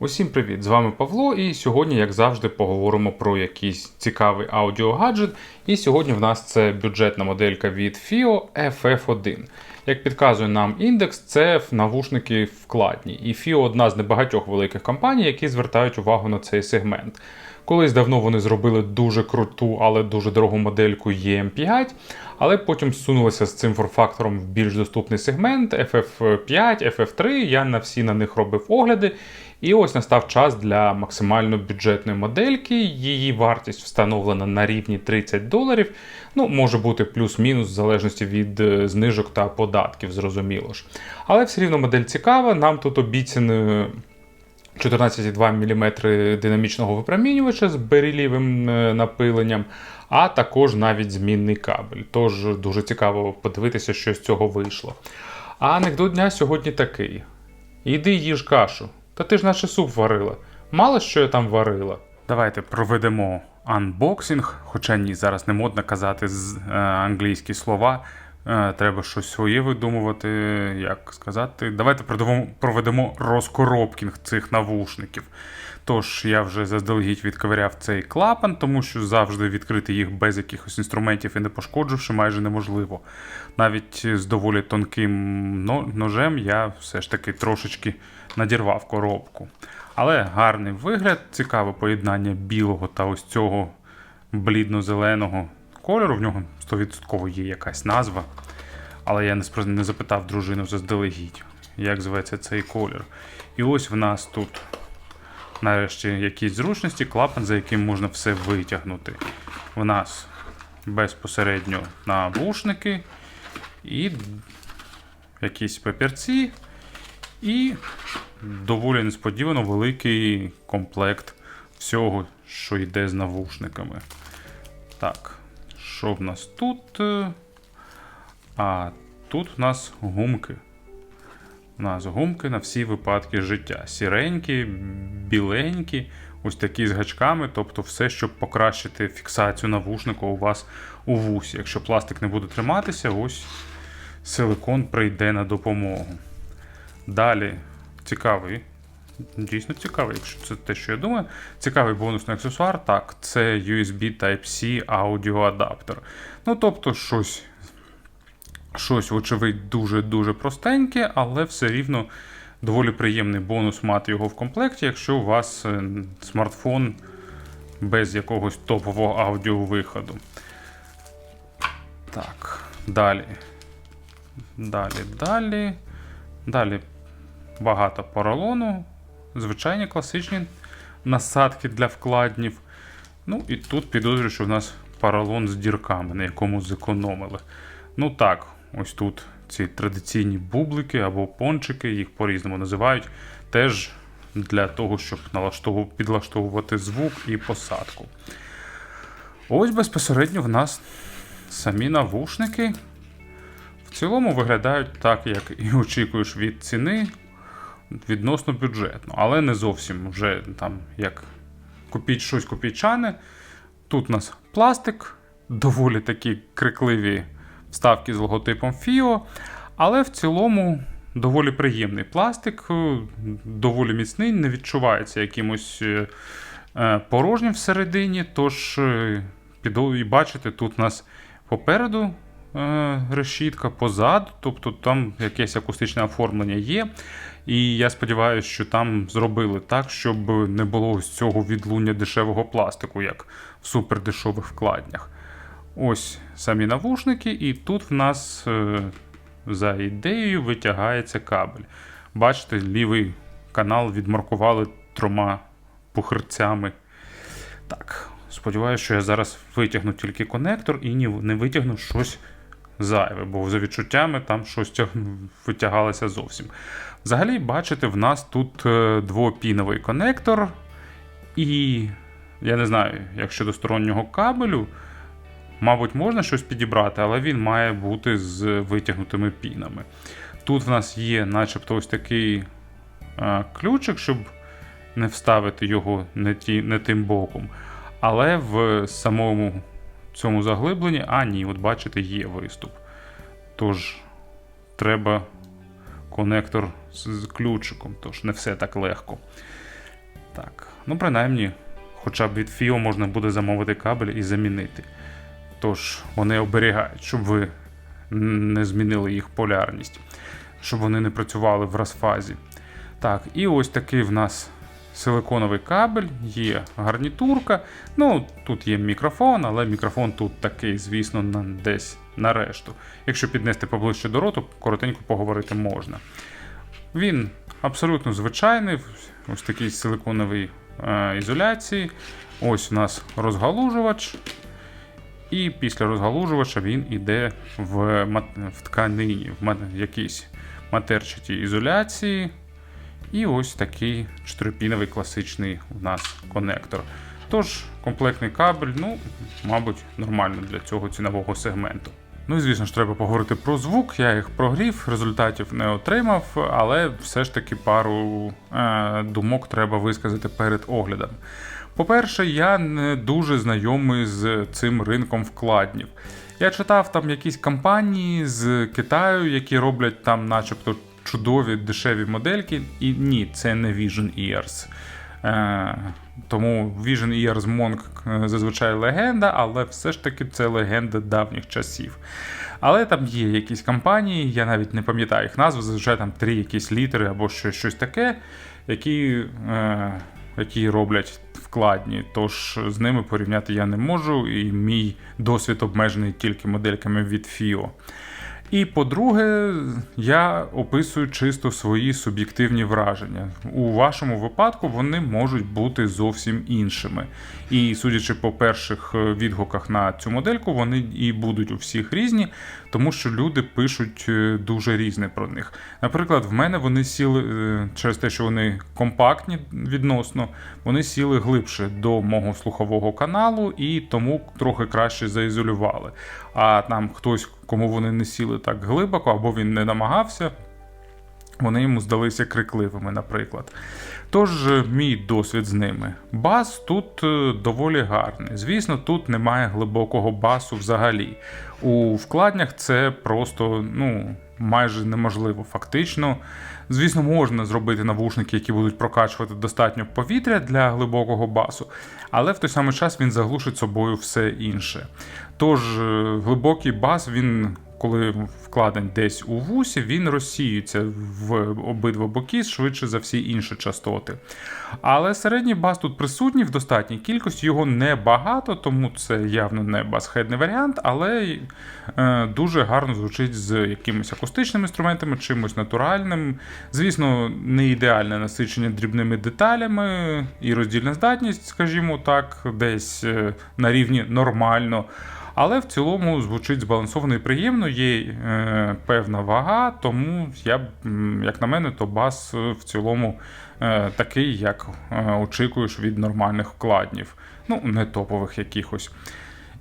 Усім привіт! З вами Павло, і сьогодні, як завжди, поговоримо про якийсь цікавий аудіогаджет. І сьогодні в нас це бюджетна моделька від FIO FF1. Як підказує нам індекс, це навушники вкладні. І FIO одна з небагатьох великих компаній, які звертають увагу на цей сегмент. Колись давно вони зробили дуже круту, але дуже дорогу модельку EM5, але потім зсунулися з цим форфактором в більш доступний сегмент FF5, FF3. Я на всі на них робив огляди. І ось настав час для максимально бюджетної модельки. Її вартість встановлена на рівні 30 доларів. Ну, може бути плюс-мінус, в залежності від е, знижок та податків, зрозуміло ж. Але все рівно модель цікава. Нам тут обіцяні 14,2 мм динамічного випромінювача з берілівим е, напиленням, а також навіть змінний кабель. Тож дуже цікаво подивитися, що з цього вийшло. А анекдот дня сьогодні такий: Іди їж кашу. Та ти ж наче суп варила. Мало що я там варила. Давайте проведемо анбоксинг, хоча ні, зараз не модно казати з, е, англійські слова. Е, треба щось своє видумувати, як сказати. Давайте проведемо, розкоробкінг цих навушників. Тож я вже заздалегідь відковиряв цей клапан, тому що завжди відкрити їх без якихось інструментів і не пошкодживши майже неможливо. Навіть з доволі тонким ножем я все ж таки трошечки надірвав коробку. Але гарний вигляд, цікаве поєднання білого та ось цього блідно-зеленого кольору. В нього 100% є якась назва. Але я не, запитав дружину заздалегідь, як зветься цей колір. І ось в нас тут нарешті якісь зручності, клапан, за яким можна все витягнути. У нас безпосередньо навушники і якісь папірці, і доволі несподівано великий комплект всього, що йде з навушниками. Так, що в нас тут? А тут в нас гумки. У нас гумки на всі випадки життя. Сіренькі, біленькі, ось такі з гачками, тобто все, щоб покращити фіксацію навушника у вас у вусі. Якщо пластик не буде триматися, ось силикон прийде на допомогу. Далі цікавий, дійсно цікавий, якщо це те, що я думаю. Цікавий бонусний аксесуар. Так, це USB Type-C аудіоадаптер. Ну, тобто, щось, щось, вочевидь, дуже-дуже простеньке, але все рівно доволі приємний бонус мати його в комплекті, якщо у вас е, смартфон без якогось топового аудіовиходу. Так, далі. Далі, далі. Далі багато поролону, звичайні класичні насадки для вкладнів. Ну і тут підозрюю, що в нас поролон з дірками, на якому зекономили. Ну так, ось тут ці традиційні бублики або пончики, їх по-різному називають, теж для того, щоб підлаштовувати звук і посадку. Ось безпосередньо в нас самі навушники. В цілому виглядають так, як і очікуєш від ціни відносно бюджетно, але не зовсім вже там як купіть щось копійчане. Тут у нас пластик, доволі такі крикливі вставки з логотипом FIO, але в цілому доволі приємний пластик, е, доволі міцний, не відчувається якимось е, е, порожнім всередині. Тож, і бачите, тут у нас попереду решітка, позаду, тобто там якесь акустичне оформлення є. І я сподіваюся, що там зробили так, щоб не було ось цього відлуння дешевого пластику, як в супердешевих вкладнях. Ось самі навушники, і тут в нас е, за ідеєю витягається кабель. Бачите, лівий канал відмаркували трьома пухирцями. Так, сподіваюся, що я зараз витягну тільки конектор і не витягну щось зайве, бо за відчуттями там щось витягалося зовсім. Взагалі, бачите, в нас тут е, двопіновий конектор, і я не знаю, як щодо стороннього кабелю, мабуть, можна щось підібрати, але він має бути з витягнутими пінами. Тут в нас є, начебто, ось такий е, ключик, щоб не вставити його не, ті, не тим боком. Але в самому цьому заглибленні, а ні, от бачите, є виступ. Тож треба конектор з ключиком, тож не все так легко. Так, ну принаймні, хоча б від FIO можна буде замовити кабель і замінити. Тож вони оберігають, щоб ви не змінили їх полярність, щоб вони не працювали в розфазі. Так, і ось такий в нас силиконовий кабель, є гарнітурка. Ну, тут є мікрофон, але мікрофон тут такий, звісно, на, десь на решту. Якщо піднести поближче до роту, коротенько поговорити можна. Він абсолютно звичайний, ось такий силиконовий е, ізоляції. Ось у нас розгалужувач. І після розгалужувача він іде в, в тканині, в якійсь матерчатій ізоляції. І ось такий чотирипіновий класичний у нас конектор. Тож, комплектний кабель, ну, мабуть, нормально для цього цінового сегменту. Ну і звісно ж, треба поговорити про звук. Я їх прогрів, результатів не отримав, але все ж таки пару е, думок треба висказати перед оглядом. По-перше, я не дуже знайомий з цим ринком вкладнів. Я читав там якісь компанії з Китаю, які роблять там, начебто, чудові дешеві модельки. І ні, це не Vision Ears. Е, тому Vision Ears Monk е, зазвичай легенда, але все ж таки це легенда давніх часів. Але там є якісь компанії, я навіть не пам'ятаю їх назви, зазвичай там три якісь літери або щось, щось таке, які, е, які роблять вкладні. Тож з ними порівняти я не можу, і мій досвід обмежений тільки модельками від FIO. І по-друге, я описую чисто свої суб'єктивні враження. У вашому випадку вони можуть бути зовсім іншими. І судячи по перших е, відгуках на цю модельку, вони і будуть у всіх різні, тому що люди пишуть е, дуже різне про них. Наприклад, в мене вони сіли е, через те, що вони компактні відносно, вони сіли глибше до мого слухового каналу і тому трохи краще заізолювали. А там хтось, кому вони не сіли так глибоко, або він не намагався, вони йому здалися крикливими, наприклад. Тож, мій досвід з ними. Бас тут е, доволі гарний. Звісно, тут немає глибокого басу взагалі. У вкладнях це просто ну, майже неможливо. Фактично, звісно, можна зробити навушники, які будуть прокачувати достатньо повітря для глибокого басу, але в той самий час він заглушить собою все інше. Тож, е, глибокий бас, він. Коли вкладень десь у вусі, він розсіюється в обидва боки швидше за всі інші частоти. Але середній бас тут присутній в достатній кількості, його небагато, тому це явно не басхедний варіант, але е, дуже гарно звучить з якимись акустичними інструментами, чимось натуральним. Звісно, не ідеальне насичення дрібними деталями і роздільна здатність, скажімо так, десь е, на рівні нормально. Але в цілому звучить збалансовано і приємно, є е, певна вага, тому я, як на мене, то бас в цілому е, такий, як е, очікуєш від нормальних вкладнів, ну, не топових якихось.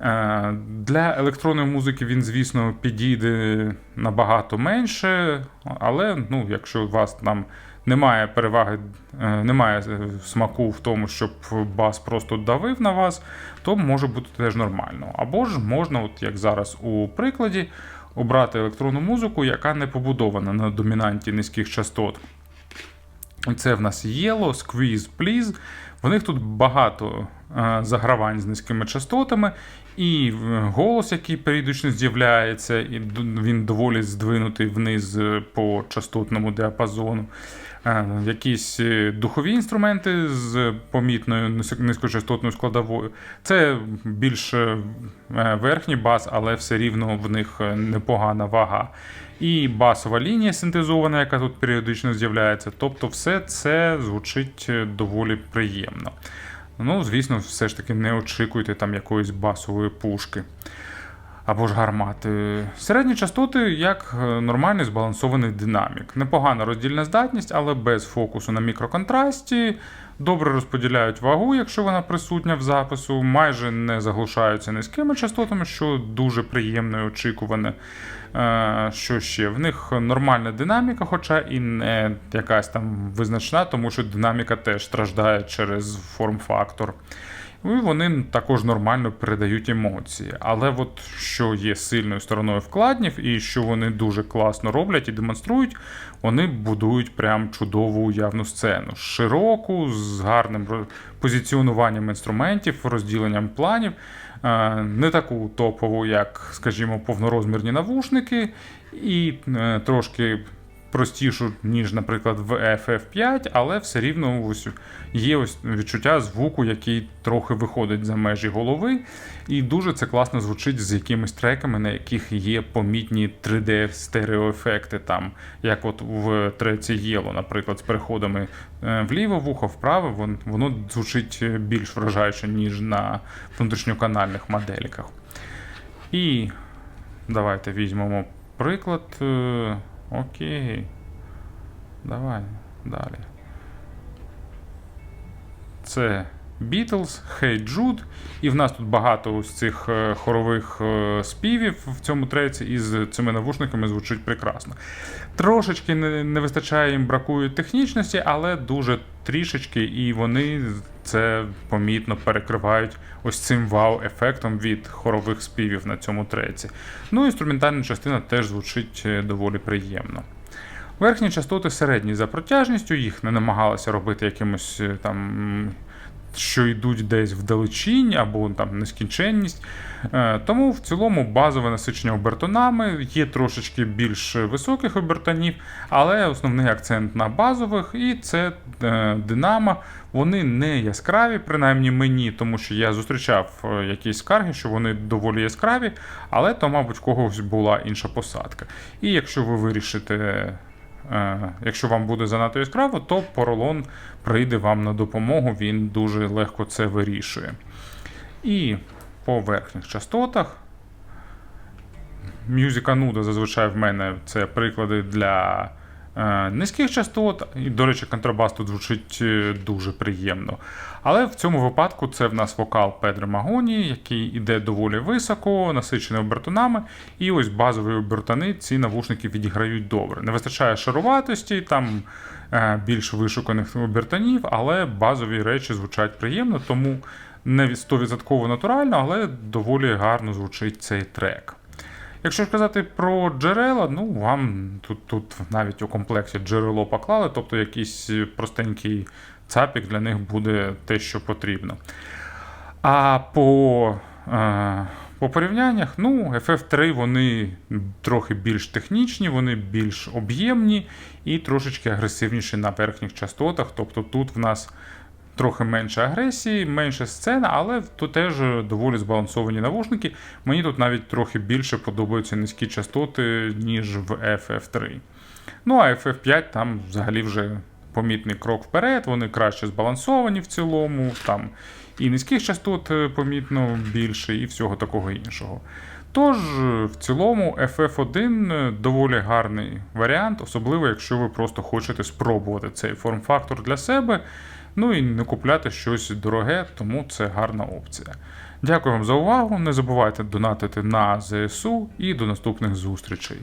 Е, для електронної музики він, звісно, підійде набагато менше, але ну, якщо у вас там немає переваги, е, немає смаку в тому, щоб бас просто давив на вас, то може бути теж нормально. Або ж можна, от як зараз у прикладі, обрати електронну музику, яка не побудована на домінанті низьких частот. Це в нас Yellow, Squeeze, Please. В них тут багато загравань з низькими частотами, і голос, який періодично з'являється, і він доволі здвинутий вниз по частотному діапазону. Е, якісь духові інструменти з помітною низькочастотною складовою. Це більш е, верхній бас, але все рівно в них непогана вага. І басова лінія синтезована, яка тут періодично з'являється. Тобто, все це звучить доволі приємно. Ну, звісно, все ж таки не очікуйте там якоїсь басової пушки або ж гармати. Середні частоти як нормальний збалансований динамік. Непогана роздільна здатність, але без фокусу на мікроконтрасті. Добре розподіляють вагу, якщо вона присутня в запису, майже не заглушаються низькими частотами, що дуже приємно і очікуване. Е, що ще? В них нормальна динаміка, хоча і не якась там визначна, тому що динаміка теж страждає через форм-фактор. І вони також нормально передають емоції. Але от що є сильною стороною вкладнів, і що вони дуже класно роблять і демонструють, вони будують прям чудову уявну сцену. Широку, з гарним позиціонуванням інструментів, розділенням планів. Е, Не таку топову, як, скажімо, повнорозмірні навушники, і е, трошки простішу, ніж, наприклад, в FF5, але все рівно ось є ось відчуття звуку, який трохи виходить за межі голови. І дуже це класно звучить з якимись треками, на яких є помітні 3D стереоефекти, там, як от в треці Yellow, наприклад, з переходами е, вліво вухо, вправо, вон- воно звучить е, більш вражаюче, ніж на внутрішньоканальних модельках. І давайте візьмемо приклад. Окей. Давай далі. Це Beatles, Hey Jude. І в нас тут багато ось цих е, хорових е, співів в цьому треці, і з цими навушниками звучить прекрасно. Трошечки не, вистачає їм бракує технічності, але дуже трішечки, і вони це помітно перекривають ось цим вау-ефектом від хорових співів на цьому треці. Ну, інструментальна частина теж звучить е, доволі приємно. Верхні частоти середні за протяжністю, їх не намагалися робити якимось там. Що йдуть десь вдалечінь або там нескінченність. Е, Тому в цілому базове насичення обертонами є трошечки більш високих обертонів, але основний акцент на базових, і це е, динамо. Вони не яскраві, принаймні мені, тому що я зустрічав е, якісь скарги, що вони доволі яскраві, але то, мабуть, в когось була інша посадка. І якщо ви вирішите. Е, Якщо вам буде занадто яскраво, то поролон прийде вам на допомогу, він дуже легко це вирішує. І по верхніх частотах. Мюзика нуда зазвичай в мене це приклади для низьких частот. І, до речі, контрабас тут звучить е, дуже приємно. Але в цьому випадку це в нас вокал Педро Магоні, який іде доволі високо, насичений обертонами. І ось базові обертони ці навушники відіграють добре. Не вистачає шаруватості, там е, більш вишуканих обертонів, але базові речі звучать приємно, тому не 100% натурально, але доволі гарно звучить цей трек. Якщо ж казати про джерела, ну вам тут, тут навіть у комплекті джерело поклали, тобто якийсь простенький цапік для них буде те, що потрібно. А по, е, по порівняннях, ну, FF3 вони трохи більш технічні, вони більш об'ємні і трошечки агресивніші на верхніх частотах. Тобто тут в нас трохи менше агресії, менше сцена, але тут теж доволі збалансовані навушники. Мені тут навіть трохи більше подобаються низькі частоти, ніж в FF3. Ну а FF5 там взагалі вже помітний крок вперед, вони краще збалансовані в цілому. Там і низьких частот е, помітно більше, і всього такого іншого. Тож, е, в цілому, FF1 е, доволі гарний варіант, особливо якщо ви просто хочете спробувати цей форм-фактор для себе. Ну і не купляти щось дороге, тому це гарна опція. Дякую вам за увагу. Не забувайте донатити на ЗСУ і до наступних зустрічей.